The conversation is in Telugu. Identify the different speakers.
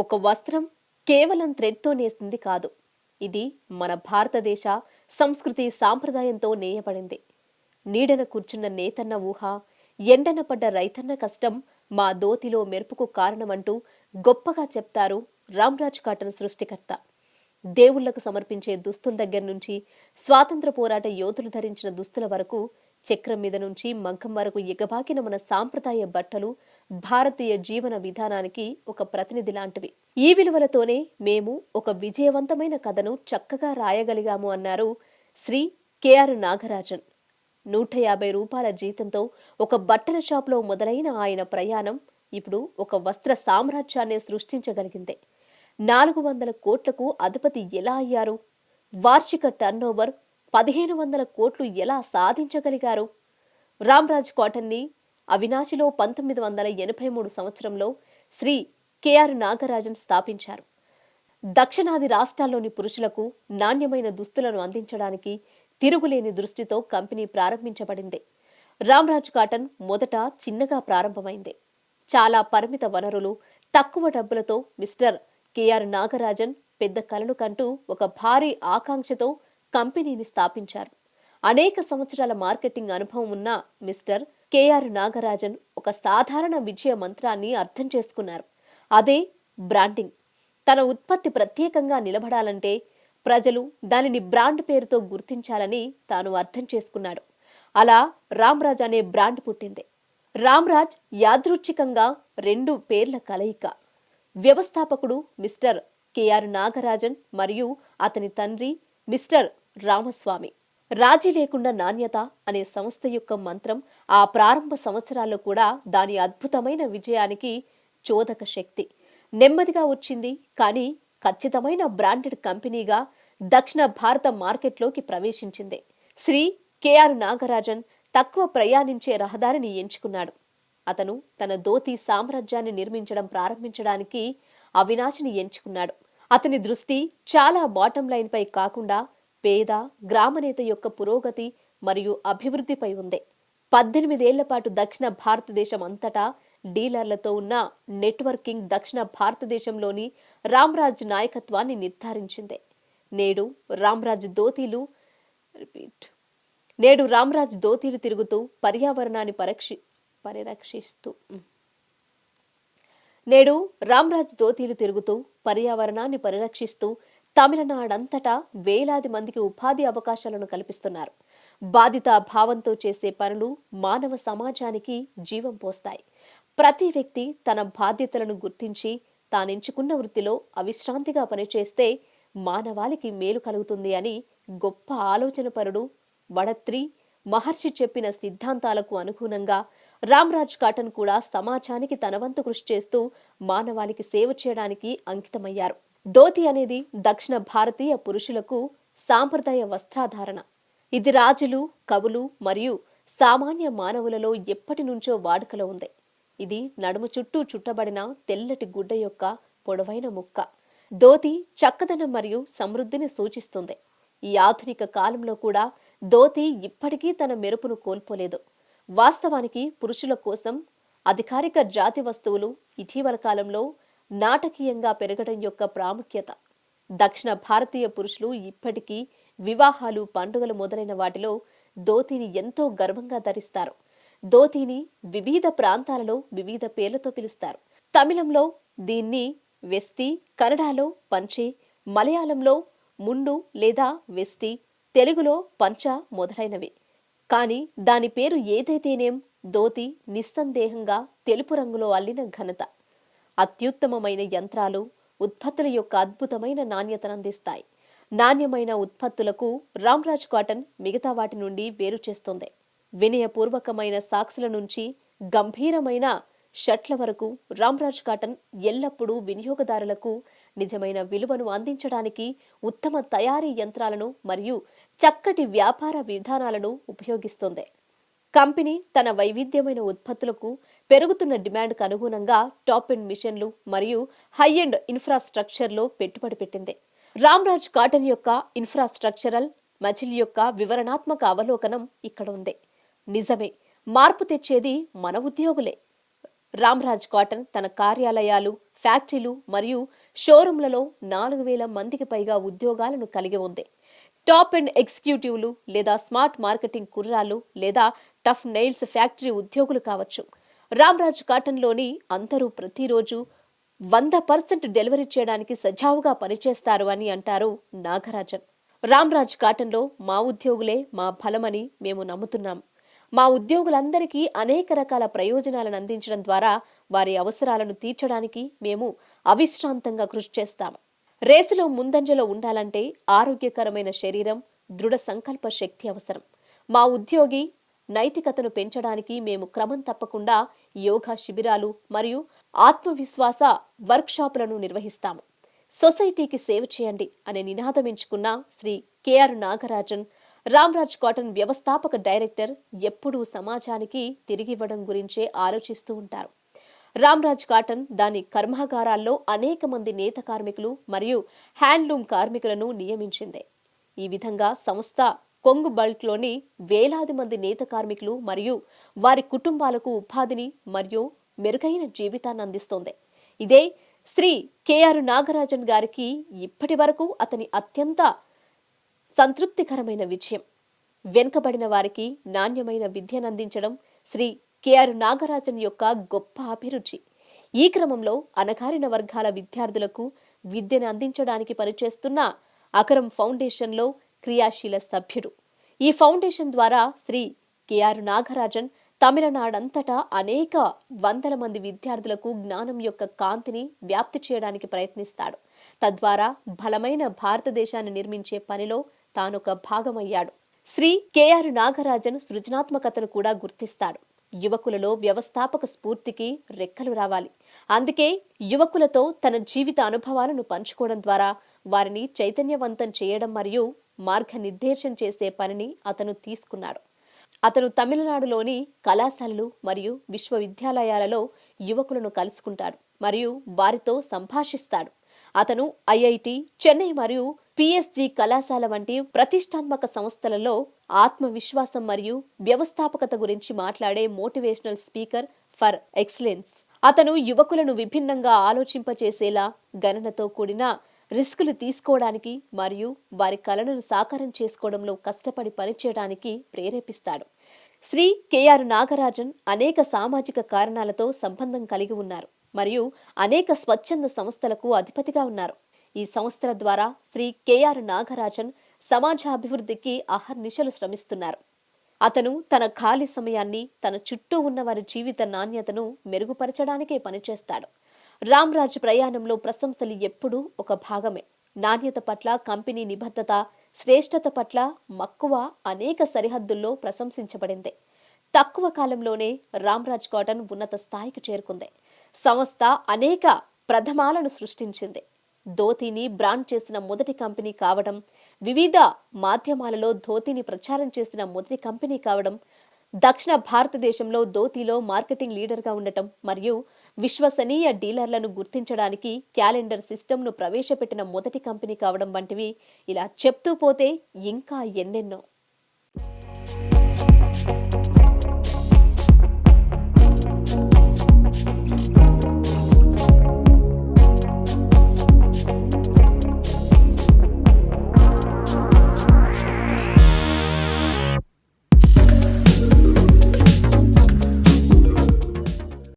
Speaker 1: ఒక వస్త్రం కేవలం థ్రెడ్తో నేసింది కాదు. ఇది మన భారతదేశ సంస్కృతి సాంప్రదాయంతో నేయబడింది. నీడన కూర్చున్న నేతన్న ఊహ ఎండన పడ్డ రైతన్న కష్టం మా దోతిలో మెరుపుకు కారణమంటూ గొప్పగా చెప్తారు రామ్రాజ్ కాటన్ సృష్టికర్త. దేవుళ్ళకు సమర్పించే దుస్తుల దగ్గర నుంచి స్వాతంత్ర పోరాట యోధులు ధరించిన దుస్తుల వరకు చక్రం మీద నుంచి మగ్గం వరకు ఎగబాకిన మన సాంప్రదాయ బట్టలు భారతీయ జీవన విధానానికి ఒక ప్రతినిధి లాంటివి. ఈ విలువలతోనే మేము ఒక విజయవంతమైన కథను చక్కగా రాయగలిగాము అన్నారు శ్రీ కెఆర్ నాగరాజన్. నూట యాభై రూపాయల జీతంతో ఒక బట్టల షాప్లో మొదలైన ఆయన ప్రయాణం ఇప్పుడు ఒక వస్త్ర సామ్రాజ్యాన్ని సృష్టించగలిగింది. నాలుగు వందల కోట్లకు అధిపతి ఎలా అయ్యారు? వార్షిక టర్నోవర్ పదిహేను వందల కోట్లు ఎలా సాధించగలిగారు? రామ్రాజ్ కాటన్ని అవినాశిలో పంతొమ్మిది వందల ఎనభై మూడు సంవత్సరంలో శ్రీ కెఆర్ నాగరాజన్ స్థాపించారు. దక్షిణాది రాష్ట్రాల్లోని పురుషులకు నాణ్యమైన దుస్తులను అందించడానికి తిరుగులేని దృష్టితో కంపెనీ ప్రారంభించబడింది. రామ్రాజ్ కాటన్ మొదట చిన్నగా ప్రారంభమైంది. చాలా పరిమిత వనరులు తక్కువ డబ్బులతో మిస్టర్ కెఆర్ నాగరాజన్ పెద్ద కలను కంటూ ఒక భారీ ఆకాంక్షతో కంపెనీని స్థాపించారు. అనేక సంవత్సరాల మార్కెటింగ్ అనుభవం ఉన్న మిస్టర్ కేఆర్ నాగరాజన్ ఒక సాధారణ విజయ మంత్రాన్ని అర్థం చేసుకున్నారు. అదే బ్రాండింగ్. తన ఉత్పత్తి ప్రత్యేకంగా నిలబడాలంటే ప్రజలు దానిని బ్రాండ్ పేరుతో గుర్తించాలని తాను అర్థం చేసుకున్నాడు. అలా రామ్రాజ్ అనే బ్రాండ్ పుట్టింది. రామ్రాజ్ యాదృచ్ఛికంగా రెండు పేర్ల కలయిక. వ్యవస్థాపకుడు మిస్టర్ కెఆర్ నాగరాజన్ మరియు అతని తండ్రి మిస్టర్ రామస్వామి. రాజీ లేకుండా నాణ్యత అనే సంస్థ యొక్క మంత్రం ఆ ప్రారంభ సంవత్సరాల్లో కూడా దాని అద్భుతమైన విజయానికి చోదక శక్తి. నెమ్మదిగా వచ్చింది కానీ ఖచ్చితమైన బ్రాండెడ్ కంపెనీగా దక్షిణ భారత మార్కెట్లోకి ప్రవేశించింది. శ్రీ కెఆర్ నాగరాజన్ తక్కువ ప్రయాణించే రహదారిని ఎంచుకున్నాడు. అతను తన ధోతి సామ్రాజ్యాన్ని నిర్మించడం ప్రారంభించడానికి అవినాశిని ఎంచుకున్నాడు. అతని దృష్టి చాలా బాటం లైన్పై కాకుండా పేద గ్రామనేత యొక్క పురోగతి మరియు అభివృద్ధిపై ఉంది. పద్దెనిమిదేళ్ళ పాటు దక్షిణ భారతదేశం అంతటా డీలర్లతో ఉన్న నెట్వర్కింగ్ దక్షిణ భారతదేశంలోని రామ్రాజ్ నాయకత్వాన్ని నిర్ధారించింది. నేడు రామ్రాజ్ దోతీలు రిపీట్ నేడు రామ్రాజ్ దోతీలు తిరుగుతూ పర్యావరణాన్ని పరీక్షి పరిరక్షిస్తూ నేడు రామ్రాజ్ దోతీలు తిరుగుతూ పర్యావరణాన్ని పరిరక్షిస్తూ తమిళనాడంతటా వేలాది మందికి ఉపాధి అవకాశాలను కల్పిస్తున్నారు. బాధిత భావంతో చేసే పనులు మానవ సమాజానికి జీవం పోస్తాయి. ప్రతి వ్యక్తి తన బాధ్యతలను గుర్తించి తానెంచుకున్న వృత్తిలో అవిశ్రాంతిగా పనిచేస్తే మానవాళికి మేలు కలుగుతుంది అని గొప్ప ఆలోచనపరుడు వడత్రి మహర్షి చెప్పిన సిద్ధాంతాలకు అనుగుణంగా రామ్రాజ్ కాటన్ కూడా సమాజానికి తన వంతు కృషి చేస్తూ మానవాళికి సేవ చేయడానికి అంకితమయ్యారు. ధోతి అనేది దక్షిణ భారతీయ పురుషులకు సాంప్రదాయ వస్త్రాధారణ. ఇది రాజులు కవులు మరియు సామాన్య మానవులలో ఎప్పటి నుంచో వాడుకలో ఉంది. ఇది నడుము చుట్టూ చుట్టబడిన తెల్లటి గుడ్డ యొక్క పొడవైన ముక్క. ధోతి చక్కదనం మరియు సమృద్ధిని సూచిస్తుంది. ఈ ఆధునిక కాలంలో కూడా ధోతి ఇప్పటికీ తన మెరుపును కోల్పోలేదు. వాస్తవానికి పురుషుల కోసం అధికారిక జాతి వస్తువులు ఇటీవల కాలంలో నాటకీయంగా పెరగడం యొక్క ప్రాముఖ్యత. దక్షిణ భారతీయ పురుషులు ఇప్పటికీ వివాహాలు పండుగలు మొదలైన వాటిలో ధోతిని ఎంతో గర్వంగా ధరిస్తారు. ధోతిని వివిధ ప్రాంతాలలో వివిధ పేర్లతో పిలుస్తారు. తమిళంలో దీన్ని వెస్టి కన్నడలో పంచి మలయాళంలో ముండు లేదా వెస్టి తెలుగులో పంచ మొదలైనవి. కానీ దాని పేరు ఏదైతేనేం ధోతి నిస్సందేహంగా తెలుపు రంగులో అల్లిన ఘనత. అత్యుత్తమమైన యంత్రాలు ఉత్పత్తుల యొక్క అద్భుతమైన నాణ్యతను అందిస్తాయి. నాణ్యమైన ఉత్పత్తులకు రామ్రాజ్ కాటన్ మిగతా వాటి నుండి వేరు చేస్తుంది. వినయపూర్వకమైన సాక్సుల నుంచి గంభీరమైన షట్ల వరకు రామ్రాజ్ కాటన్ ఎల్లప్పుడూ వినియోగదారులకు నిజమైన విలువను అందించడానికి ఉత్తమ తయారీ యంత్రాలను మరియు చక్కటి వ్యాపార విధానాలను ఉపయోగిస్తుంది. కంపెనీ తన వైవిధ్యమైన ఉత్పత్తులకు పెరుగుతున్న డిమాండ్కు అనుగుణంగా టాప్ ఎండ్ మిషన్లు మరియు హై ఎండ్ ఇన్ఫ్రాస్ట్రక్చర్లో పెట్టుబడి పెట్టింది. రామ్రాజ్ కాటన్ యొక్క ఇన్ఫ్రాస్ట్రక్చరల్ మజిల్ యొక్క వివరణాత్మక అవలోకనం ఇక్కడ ఉంది. నిజమే మార్పు తెచ్చేది మన ఉద్యోగులే. రామ్రాజ్ కాటన్ తన కార్యాలయాలు ఫ్యాక్టరీలు మరియు షోరూంలలో నాలుగు వేల మందికి పైగా ఉద్యోగాలను కలిగి ఉంది. టాప్ అండ్ ఎగ్జిక్యూటివ్లు లేదా స్మార్ట్ మార్కెటింగ్ కుర్రాలు లేదా టఫ్ నెయిల్స్ ఫ్యాక్టరీ ఉద్యోగులు కావచ్చు. రామ్రాజ్ కాటన్లోని అందరూ ప్రతిరోజు వంద పర్సెంట్ డెలివరీ చేయడానికి సజావుగా పనిచేస్తారు అని అంటారు నాగరాజన్. రామ్రాజ్ కాటన్లో మా ఉద్యోగులే మా బలమని మేము నమ్ముతున్నాం. మా ఉద్యోగులందరికీ అనేక రకాల ప్రయోజనాలను అందించడం ద్వారా వారి అవసరాలను తీర్చడానికి మేము అవిశ్రాంతంగా కృషి చేస్తాం. రేసులో ముందంజలో ఉండాలంటే ఆరోగ్యకరమైన శరీరం దృఢ సంకల్ప శక్తి అవసరం. మా ఉద్యోగి నైతికతను పెంచడానికి మేము క్రమం తప్పకుండా యోగా శిబిరాలు మరియు ఆత్మవిశ్వాస వర్క్షాపులను నిర్వహిస్తాము. సొసైటీకి సేవ చేయండి అనే నినాదం ఎంచుకున్న Shri K R Nagarajan Ramraj cotton వ్యవస్థాపక డైరెక్టర్ ఎప్పుడూ సమాజానికి తిరిగివ్వడం గురించే ఆలోచిస్తూ ఉంటారు. రామ్రాజ్ కాటన్ దాని కర్మాగారాల్లో అనేక మంది నేత కార్మికులు మరియు హ్యాండ్లూమ్ కార్మికులను నియమించింది. ఈ విధంగా సంస్థ కొంగు బల్క్లోని వేలాది మంది నేత కార్మికులు మరియు వారి కుటుంబాలకు ఉపాధిని మరియు మెరుగైన జీవితాన్ని అందిస్తోంది. ఇదే శ్రీ కెఆర్ నాగరాజన్ గారికి ఇప్పటి వరకు అతని అత్యంత సంతృప్తికరమైన విజయం. వెనుకబడిన వారికి నాణ్యమైన విద్యను అందించడం శ్రీ కెఆర్ నాగరాజన్ యొక్క గొప్ప అభిరుచి. ఈ క్రమంలో అణగారిన వర్గాల విద్యార్థులకు విద్యను అందించడానికి పనిచేస్తున్న అకరం ఫౌండేషన్లో క్రియాశీల సభ్యుడు. ఈ ఫౌండేషన్ ద్వారా శ్రీ కెఆర్ నాగరాజన్ తమిళనాడంతటా అనేక వందల మంది విద్యార్థులకు జ్ఞానం యొక్క కాంతిని వ్యాప్తి చేయడానికి ప్రయత్నిస్తాడు. తద్వారా బలమైన భారతదేశాన్ని నిర్మించే పనిలో తానొక భాగమయ్యాడు. శ్రీ కెఆర్ నాగరాజన్ సృజనాత్మకతను కూడా గుర్తిస్తాడు. యువకులలో వ్యవస్థాపక స్ఫూర్తికి రెక్కలు రావాలి. అందుకే యువకులతో తన జీవిత అనుభవాలను పంచుకోవడం ద్వారా వారిని చైతన్యవంతం చేయడం మరియు మార్గనిర్దేశం చేసే పనిని అతను తీసుకున్నాడు. అతను తమిళనాడులోని కళాశాలలు మరియు విశ్వవిద్యాలయాలలో యువకులను కలుసుకుంటాడు మరియు వారితో సంభాషిస్తాడు. అతను ఐఐటి చెన్నై మరియు పిఎస్జి కళాశాల వంటి ప్రతిష్టాత్మక సంస్థలలో ఆత్మవిశ్వాసం మరియు వ్యవస్థాపకత గురించి మాట్లాడే మోటివేషనల్ స్పీకర్ ఫర్ ఎక్సలెన్స్. అతను యువకులను విభిన్నంగా ఆలోచింపచేసేలా గణనతో కూడిన రిస్కులు తీసుకోవడానికి మరియు వారి కలలను సాకారం చేసుకోవడంలో కష్టపడి పనిచేయడానికి ప్రేరేపిస్తాడు. శ్రీ కెఆర్ నాగరాజన్ అనేక సామాజిక కారణాలతో సంబంధం కలిగి ఉన్నారు మరియు అనేక స్వచ్ఛంద సంస్థలకు అధిపతిగా ఉన్నారు. ఈ సంస్థల ద్వారా శ్రీ కెఆర్ నాగరాజన్ సమాజాభివృద్ధికి అహర్నిశలు శ్రమిస్తున్నారు. అతను తన ఖాళీ సమయాన్ని తన చుట్టూ ఉన్న వారి జీవిత నాణ్యతను మెరుగుపరచడానికే పనిచేస్తాడు. రామ్రాజ్ ప్రయాణంలో ప్రశంసలు ఎప్పుడూ ఒక భాగమే. నాణ్యత పట్ల కంపెనీ నిబద్ధత శ్రేష్టత పట్ల మక్కువ అనేక సరిహద్దుల్లో ప్రశంసించబడింది. తక్కువ కాలంలోనే రామ్రాజ్ కాటన్ ఉన్నత స్థాయికి చేరుకుంది. సంస్థ అనేక ప్రథమాలను సృష్టించింది. ధోతీని బ్రాండ్ చేసిన మొదటి కంపెనీ కావడం వివిధ మాధ్యమాలలో ధోతీని ప్రచారం చేసిన మొదటి కంపెనీ కావడం దక్షిణ భారతదేశంలో ధోతీలో మార్కెటింగ్ లీడర్గా ఉండటం మరియు విశ్వసనీయ డీలర్లను గుర్తించడానికి క్యాలెండర్ సిస్టమ్ను ప్రవేశపెట్టిన మొదటి కంపెనీ కావడం వంటివి ఇలా చెప్తూ పోతే ఇంకా ఎన్నెన్నో.